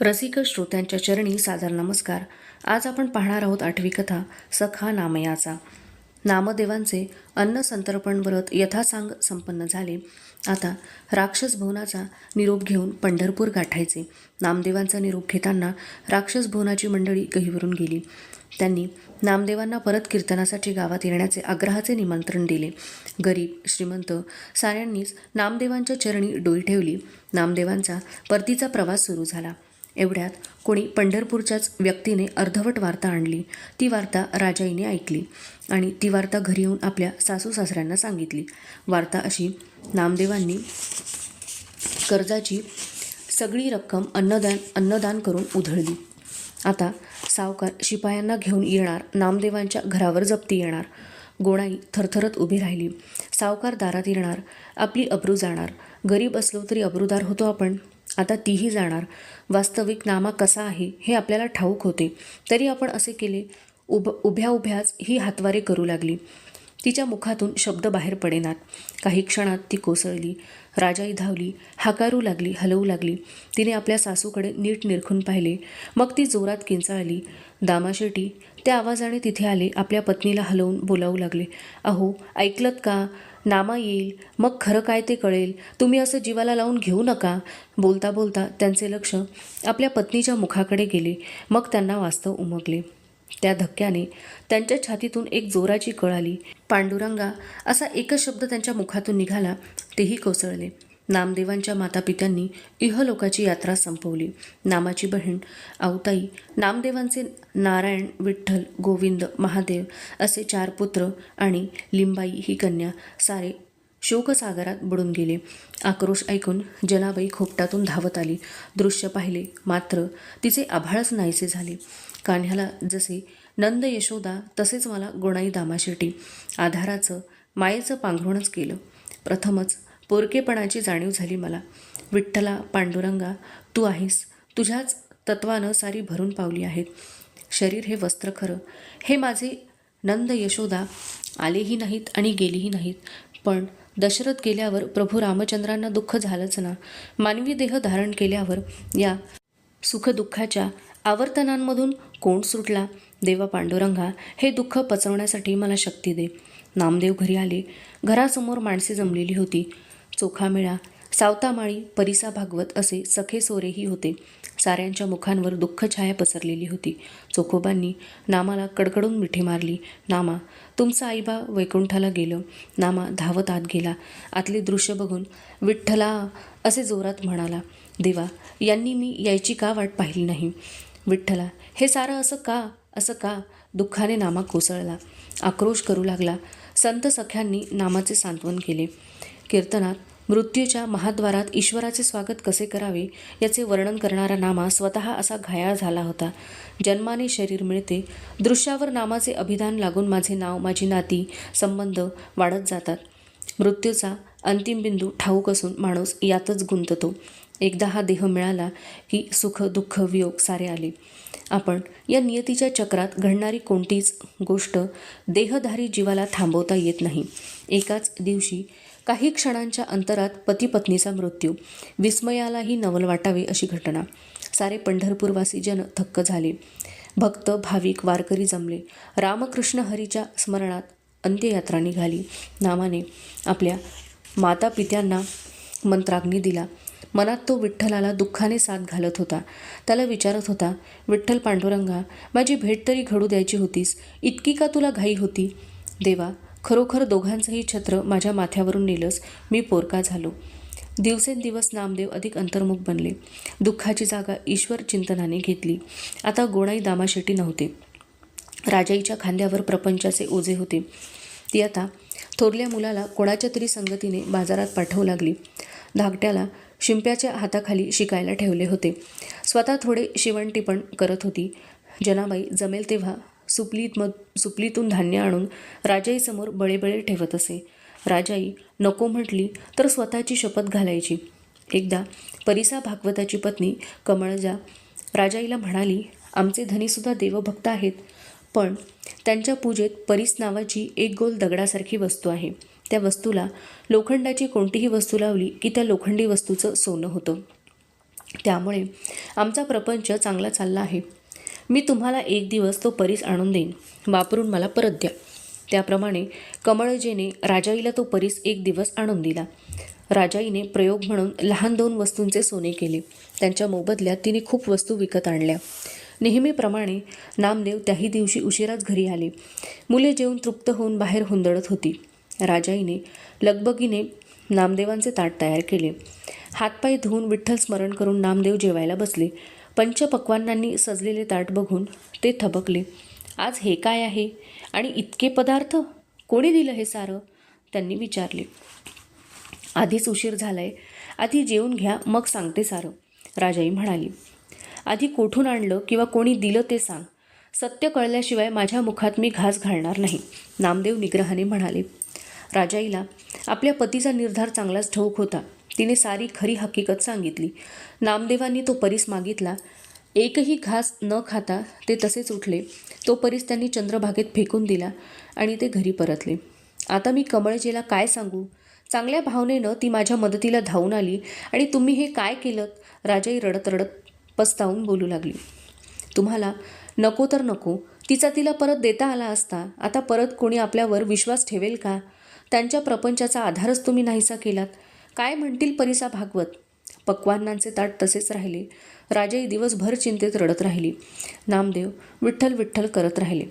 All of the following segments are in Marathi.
रसिक श्रोत्यांच्या चरणी सादर नमस्कार. आज आपण पाहणार आहोत आठवी कथा सखा नामयाचा. नामदेवांचे अन्न संतर्पण व्रत यथासांग संपन्न झाले. आता राक्षस भवनाचा निरोप घेऊन पंढरपूर गाठायचे. नामदेवांचा निरोप घेताना राक्षस भवनाची मंडळी गहीवरून गेली. त्यांनी नामदेवांना परत कीर्तनासाठी गावात येण्याचे आग्रहाचे निमंत्रण दिले. गरीब श्रीमंत साऱ्यांनीच नामदेवांच्या चरणी डोई ठेवली. नामदेवांचा परतीचा प्रवास सुरू झाला. एवढ्यात कोणी पंढरपूरच्याच व्यक्तीने अर्धवट वार्ता आणली. ती वार्ता राजाईने ऐकली आणि ती वार्ता घरी येऊन आपल्या सासू सासऱ्यांना सांगितली. वार्ता अशी नामदेवांनी कर्जाची सगळी रक्कम अन्नदान अन्नदान करून उधळली. आता सावकार शिपायांना घेऊन येणार नामदेवांच्या घरावर जप्ती येणार. गोणाई थरथरत उभी राहिली. सावकार दारात येणार आपली अब्रू जाणार. गरीब असलो तरी अब्रूदार होतो आपण. आता तीही जाणार. वास्तविक नामा कसा आहे हे आपल्याला ठाऊक होते. तरी आपण असे केले. उभ उभ्या उभ्याच ही हातवारे करू लागली. तिच्या मुखातून शब्द बाहेर पडेनात. काही क्षणात ती कोसळली. राजाई धावली. हाकारू लागली. हलवू लागली. तिने आपल्या सासूकडे नीट निरखून पाहिले. मग ती जोरात किंचाळली. दामाशेटी त्या आवाजाने तिथे आले. आपल्या पत्नीला हलवून बोलावू लागले. अहो ऐकलत का? नामा येईल मग खरं काय ते कळेल. तुम्ही असं जीवाला लावून घेऊ नका. बोलता बोलता त्यांचे लक्ष आपल्या पत्नीच्या मुखाकडे गेले. मग त्यांना वास्तव उमगले. त्या धक्क्याने त्यांच्या छातीतून एक जोराची कळ आली. पांडुरंगा असा एकच शब्द त्यांच्या मुखातून निघाला तेही कोसळले. नामदेवांच्या मातापित्यांनी इहलोकाची यात्रा संपवली. नामाची बहीण आवताई नामदेवांचे नारायण विठ्ठल गोविंद महादेव असे चार पुत्र आणि लिंबाई ही कन्या सारे शोकसागरात बुडून गेले. आक्रोश ऐकून जनाबाई खोपटातून धावत आली. दृश्य पाहिले मात्र तिचे आभाळच नाहीसे झाले. कान्ह्याला जसे नंद यशोदा तसेच मला गोणाई दामाशेटी. आधाराचं मायेचं पांघरूणच केलं. प्रथमच पोरकेपणाची जाणीव झाली मला. विठ्ठला पांडुरंगा तू आहेस. तुझ्याच तत्वानं सारी भरून पावली आहेत. शरीर हे वस्त्र खरं. हे माझे नंद यशोदा. आलेही नाहीत आणि गेलेही नाहीत. पण दशरथ गेल्यावर प्रभू रामचंद्रांना दुःख झालंच ना. मानवी देह धारण केल्यावर या सुखदुःखाच्या आवर्तनांमधून कोण सुटला? देवा पांडुरंगा हे दुःख पचवण्यासाठी मला शक्ती दे. नामदेव घरी आले. घरासमोर माणसे जमलेली होती. चोखामेळा सावतामाळी परिसा भागवत असे सखे सोरेही होते. साऱ्यांच्या मुखांवर दुःख छाया पसरलेली होती. चोखोबांनी नामाला कडकडून मिठी मारली. नामा तुमचा आईबा वैकुंठाला गेलं. नामा धावत आत गेला. आतले दृश्य बघून विठ्ठला असे जोरात म्हणाला देवा यांनी मी यायची का वाट पाहिली नाही? विठ्ठला हे सारं असं का? असं का? दुःखाने नामा कोसळला. आक्रोश करू लागला. संत सख्यांनी नामाचे सांत्वन केले. कीर्तनात मृत्यूच्या महाद्वारात ईश्वराचे स्वागत कसे करावे याचे वर्णन करणारा नामा स्वतः असा घायाळ झाला होता. जन्माने शरीर मिळते दृश्यावर नामाचे अभिधान लागून माझे नाव माझी नाती संबंध वाढत जातात. मृत्यूचा अंतिम बिंदू ठाऊक असून माणूस यातच गुंततो. एकदा हा देह मिळाला की सुख दुःख वियोग सारे आले. आपण या नियतीच्या चक्रात घडणारी कोणतीच गोष्ट देहधारी जीवाला थांबवता येत नाही. एकाच दिवशी काही क्षणांच्या अंतरात पतीपत्नीचा मृत्यू. विस्मयालाही नवल वाटावे अशी घटना. सारे पंढरपूरवासी जन थक्क झाले. भक्त भाविक वारकरी जमले. रामकृष्ण हरीच्या स्मरणात अंत्ययात्रा निघाली. नामाने आपल्या माता पित्यांना मंत्राग्नी दिला. मनात तो विठ्ठलाला दुःखाने साथ घालत होता. त्याला विचारत होता विठ्ठल पांडुरंगा माझी भेट तरी घडू द्यायची होतीस. इतकी का तुला घाई होती? देवा खरोखर दोघांचंही छत्र माझ्या माथ्यावरून नेलंच मी पोरका झालो. दिवसेंदिवस नामदेव अधिक अंतर्मुख बनले. दुःखाची जागा ईश्वर चिंतनाने घेतली. आता गोणाई दामाशेटी नव्हते. राजाईच्या खांद्यावर प्रपंचाचे ओझे होते. ती आता थोरल्या मुलाला कोणाच्या तरी संगतीने बाजारात पाठवू लागली. धाकट्याला शिंप्याच्या हाताखाली शिकायला ठेवले होते. स्वतः थोडे शिवणटिपण करत होती. जनाबाई जमेल तेव्हा सुपलीत मग सुपलीतून धान्य आणून राजाईसमोर बळेबळे ठेवत असे. राजाई नको म्हटली तर स्वतःची शपथ घालायची. एकदा परिसा भागवताची पत्नी कमळजा राजाईला म्हणाली आमचे धनीसुद्धा देवभक्त आहेत पण त्यांच्या पूजेत परीस नावाची एक गोल दगडासारखी वस्तू आहे. त्या वस्तूला लोखंडाची कोणतीही वस्तू लावली की त्या लोखंडी वस्तूचं सोनं होतं. त्यामुळे आमचा प्रपंच चांगला चालला आहे. मी तुम्हाला एक दिवस तो परीस आणून देईन. वापरून मला परत द्या. त्याप्रमाणे कमळजेने राजाईला तो परीस एक दिवस आणून दिला. राजाईने प्रयोग म्हणून लहान दोन वस्तूंचे सोने केले. त्यांच्या मोबदल्यात तिने खूप वस्तू विकत आणल्या. नेहमीप्रमाणे नामदेव त्याही दिवशी उशिराच घरी आले. मुले जेवून तृप्त होऊन बाहेर हुंदडत होती. राजाईने लगबगीने नामदेवांचे ताट तयार केले. हातपाय धुवून विठ्ठल स्मरण करून नामदेव जेवायला बसले. पंचपक्वांनांनी सजलेले ताट बघून ते थबकले. आज हे काय आहे? आणि इतके पदार्थ? कोणी दिलं हे सारं? त्यांनी विचारले. आधीच उशीर झालाय. आधी जेवून घ्या मग सांगते सारं राजाई म्हणाली. आधी कोठून आणलं किंवा कोणी दिलं ते सांग. सत्य कळल्याशिवाय माझ्या मुखात मी घास घालणार नाही नामदेव निग्रहाने म्हणाले. राजाईला आपल्या पतीचा निर्धार चांगलाच ठाऊक होता. तिने सारी खरी हकीकत सांगितली. नामदेवांनी तो परीस मागितला. एकही घास न खाता ते तसेच उठले. तो परीस त्यांनी चंद्रभागेत फेकून दिला आणि ते घरी परतले. आता मी कमळजेला काय सांगू? चांगल्या भावनेनं ती माझ्या मदतीला धावून आली आणि तुम्ही हे काय केलं राजाई रडत रडत पस्तावून बोलू लागली. तुम्हाला नको तर नको. तिचा तिला परत देता आला असता. आता परत कोणी आपल्यावर विश्वास ठेवेल का? त्यांच्या प्रपंचाचा आधारच तुम्ही नाहीसा केलात. काय म्हणतील परिसा भागवत? पक्वान्नांचे ताट तसेच राहिले. राजाई दिवसभर चिंतेत रडत राहिली. नामदेव विठ्ठल विठ्ठल करत राहिले.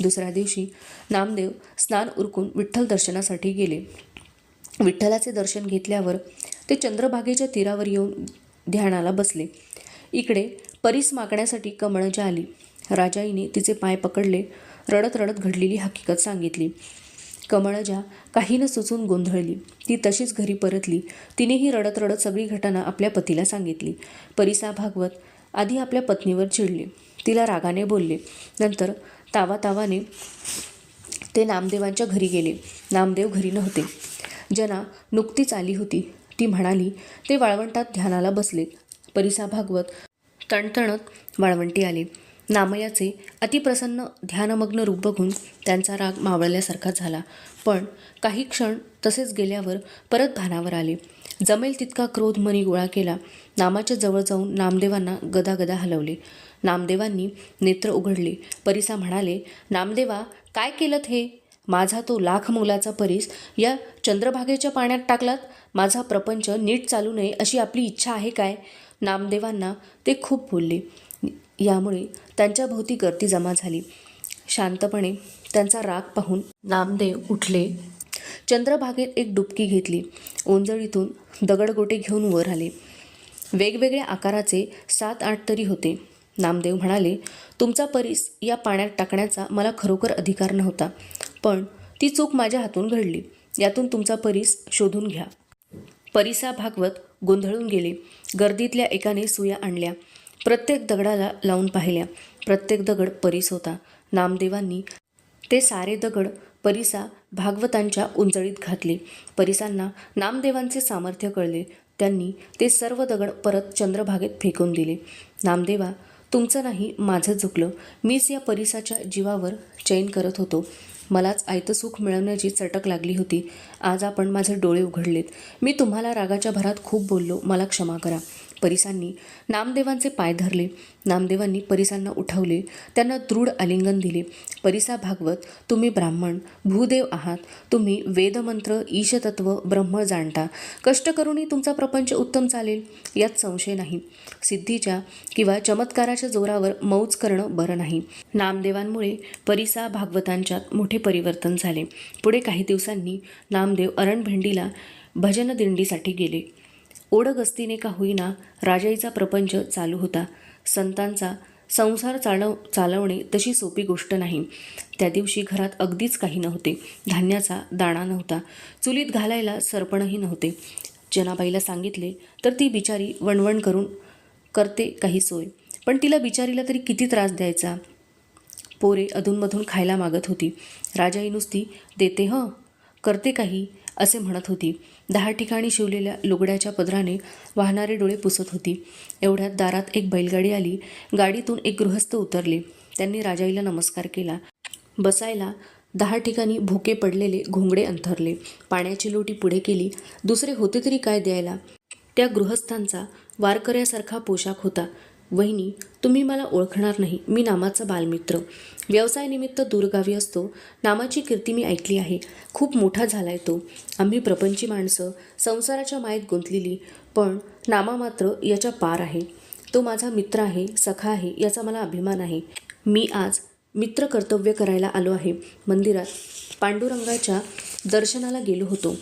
दुसऱ्या दिवशी नामदेव स्नान उरकून विठ्ठल दर्शनासाठी गेले. विठ्ठलाचे दर्शन घेतल्यावर ते चंद्रभागेच्या तीरावर येऊन ध्यानाला बसले. इकडे परीस मागण्यासाठी कमळजा आली राजाईने तिचे पाय पकडले. रडत रडत घडलेली हकीकत सांगितली. कमळजा काही न सुचून गोंधळली. ती तशीच घरी परतली. तिनेही रडत रडत सगळी घटना आपल्या पतीला सांगितली. परिसा भागवत आधी आपल्या पत्नीवर चिडले. तिला रागाने बोलले. नंतर तावातावाने ते नामदेवांच्या घरी गेले. नामदेव घरी नव्हते. जना नुकतीच आली होती ती म्हणाली ते वाळवंटात ध्यानाला बसलेत परिसा भागवत तणतणत वाळवंटी आले. नामयाचे अतिप्रसन्न ध्यानमग्न रूप बघून त्यांचा राग मावळल्यासारखा झाला. पण काही क्षण तसेच गेल्यावर परत भानावर आले. जमेल तितका क्रोध मनी गोळा केला. नामाच्या जवळ जाऊन नामदेवांना गदागदा हलवले. नामदेवांनी नेत्र उघडले. परिसा म्हणाले नामदेवा काय केलं हे? माझा तो लाख मोलाचा परीस या चंद्रभागेच्या पाण्यात टाकलात? माझा प्रपंच नीट चालू नये अशी आपली इच्छा आहे काय? नामदेवांना ते खूप बोलले. यामुळे त्यांच्या भोवती गर्दी जमा झाली. शांतपणे त्यांचा राग पाहून नामदेव उठले. चंद्रभागेत एक डुबकी घेतली. ओंजळीतून दगडगोटे घेऊन वर आले. वेगवेगळ्या आकाराचे सात आठ तरी होते. नामदेव म्हणाले तुमचा परीस या पाण्यात टाकण्याचा मला खरोखर अधिकार नव्हता पण ती चूक माझ्या हातून घडली. यातून तुमचा परीस शोधून घ्या. परिसा भागवत गोंधळून गेले. गर्दीतल्या एकाने सुया आणल्या. प्रत्येक दगडाला लावून पाहिल्या. प्रत्येक दगड परीस होता. नामदेवांनी ते सारे दगड परिसा भागवतांच्या उंजळीत घातले. परिसांना नामदेवांचे सामर्थ्य कळले. त्यांनी ते सर्व दगड परत चंद्रभागेत फेकून दिले. नामदेवा तुमचं नाही माझं झुकलं मीच या परिसाच्या जीवावर चैन करत होतो. मलाच आयतं सुख मिळवण्याची चटक लागली होती. आज आपण माझे डोळे उघडलेत. मी तुम्हाला रागाच्या भरात खूप बोललो. मला क्षमा करा. परिसांनी नामदेवांचे पाय धरले. नामदेवांनी परिसांना उठवले. त्यांना दृढ आलिंगन दिले. परिसा भागवत तुम्ही ब्राह्मण भूदेव आहात. तुम्ही वेदमंत्र ईशतत्व ब्रह्म जाणता. कष्ट करूनही तुमचा प्रपंच उत्तम चालेल यात संशय नाही. सिद्धीच्या किंवा चमत्काराच्या जोरावर मौज करणं बरं नाही. नामदेवांमुळे परिसा भागवतांच्यात मोठे परिवर्तन झाले. पुढे काही दिवसांनी नामदेव अरणभेंडीला भजनदिंडीसाठी गेले. ओढगस्तीने का होईना राजाईचा प्रपंच चालू होता. संतांचा संसार चालव चालवणे तशी सोपी गोष्ट नाही. त्या दिवशी घरात अगदीच काही नव्हते. धान्याचा दाणा नव्हता. चुलीत घालायला सरपणही नव्हते. जनाबाईला सांगितले तर ती बिचारी वणवण करून करते काही सोय. पण तिला बिचारीला तरी किती त्रास द्यायचा? पोरे अधूनमधून खायला मागत होती. राजाई नुसती देते हं. करते काही. असे म्हणत होती. दहा ठिकाणी शिवलेल्या लुगड्याच्या पदराने वाहणारे डोळे पुसत होती. एवढ्यात दारात एक बैलगाडी आली. गाडीतून एक गृहस्थ उतरले. त्यांनी राजाईला नमस्कार केला. बसायला दहा ठिकाणी भोके पडलेले घोंगडे अंथरले. पाण्याची लोटी पुढे केली. दुसरे होते तरी काय द्यायला? त्या गृहस्थांचा वारकऱ्यासारखा पोशाख होता. वहिनी तुम्ही मला ओळखणार नाही. मी नामाचा बालमित्र. व्यवसायानिमित्त दूरगावी असतो. नामाची कीर्ती मी ऐकली आहे. खूप मोठा झालाय तो. आम्ही प्रपंची माणसं संसाराच्या मायेत गुंतलेली पण नामा मात्र याच्या पार आहे. तो माझा मित्र आहे सखा आहे याचा मला अभिमान आहे. मी आज मित्र कर्तव्य करायला आलो आहे. मंदिरात पांडुरंगाच्या दर्शनाला गेलो होतो.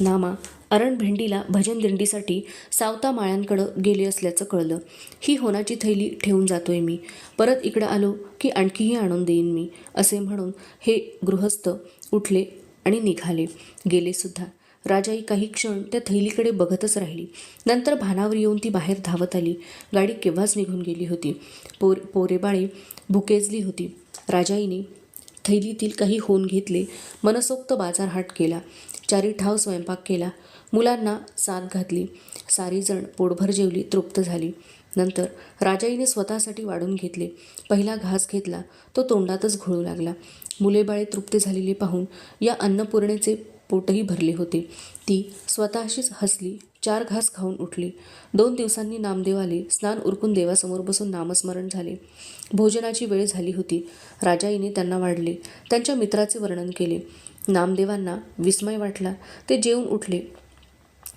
नामा अरण भेंडीला भजन दिंडीसाठी सावता माळ्यांकडं गेले असल्याचं कळलं. ही होनाची थैली ठेवून जातोय मी. परत इकडं आलो की आणखीही आणून देईन मी असे म्हणून हे गृहस्थ उठले आणि निघाले. गेलेसुद्धा राजाई काही क्षण त्या थैलीकडे बघतच राहिली. नंतर भानावर येऊन ती बाहेर धावत आली. गाडी केव्हाच निघून गेली होती? पोर पोरेबाळे भुकेजली होती. राजाईने थैलीतील काही होऊन घेतले. मनसोक्त बाजारहाट केला. चारी ठाव स्वयंपाक केला. मुलांना साथ घातली. सारी जण पोटभर जेवली तृप्त झाली. नंतर राजाईने स्वतःसाठी वाढून घेतले. पहिला घास घेतला तो तोंडातच घोळू लागला. मुले बाळे तृप्त झालेले पाहून या अन्नपूर्णेचे पोटही भरले होते. ती स्वतःशीच हसली चार घास खाऊन उठली. दोन दिवसांनी नामदेव आले स्नान उरकून देवासमोर बसून नामस्मरण झाले. भोजनाची वेळ झाली होती. राजाईने त्यांना वाढले त्यांच्या मित्राचे वर्णन केले. नामदेवांना विस्मय वाटला ते जेवून उठले.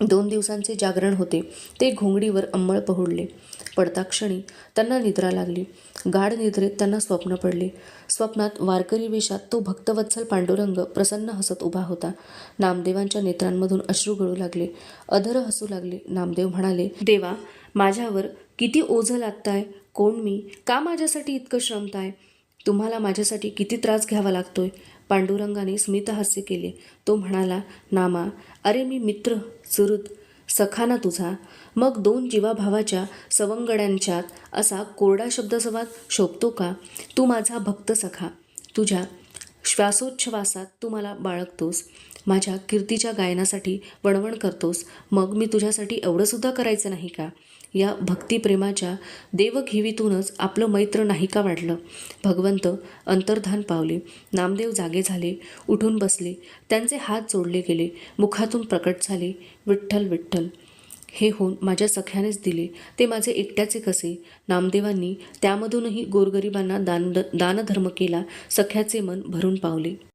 दोन दिवसांचे जागरण होते. ते घोंगडीवर अंमळ पहुडले. पडता क्षणी त्यांना निद्रा लागली. गाढ निद्रेत त्यांना स्वप्न पडले. स्वप्नात वारकरी वेशात तो भक्तवत्सल पांडुरंग प्रसन्न हसत उभा होता. नामदेवांच्या नेत्रांमधून अश्रू गळू लागले. अधर हसू लागले. नामदेव म्हणाले देवा माझ्यावर किती ओझं लागताय. कोण मी? का माझ्यासाठी इतकं श्रमताय? तुम्हाला माझ्यासाठी किती त्रास घ्यावा लागतोय. पांडुरंगाने स्मितहास्य केले. तो म्हणाला नामा अरे मी मित्र सुहृद सखाना तुझा. मग दोन जीवाभावाच्या सवंगड्यांच्यात असा कोरडा शब्दसंवाद शोभतो का? तू माझा भक्त सखा. तुझ्या श्वासोच्छवासात तू मला बाळगतोस. माझ्या कीर्तीच्या गायनासाठी वणवण करतोस. मग मी तुझ्यासाठी एवढंसुद्धा करायचं नाही का? या भक्तिप्रेमाच्या देवघेवीतूनच आपलं मैत्र नाही का वाढलं? भगवंत अंतर्धान पावले. नामदेव जागे झाले. उठून बसले. त्यांचे हात जोडले गेले. मुखातून प्रकट झाले. विठ्ठल विठ्ठल. हे होऊन माझ्या सख्यानेच दिले. ते माझे एकट्याचे कसे? नामदेवांनी त्यामधूनही गोरगरिबांना दान दानधर्म केला. सख्याचे मन भरून पावले.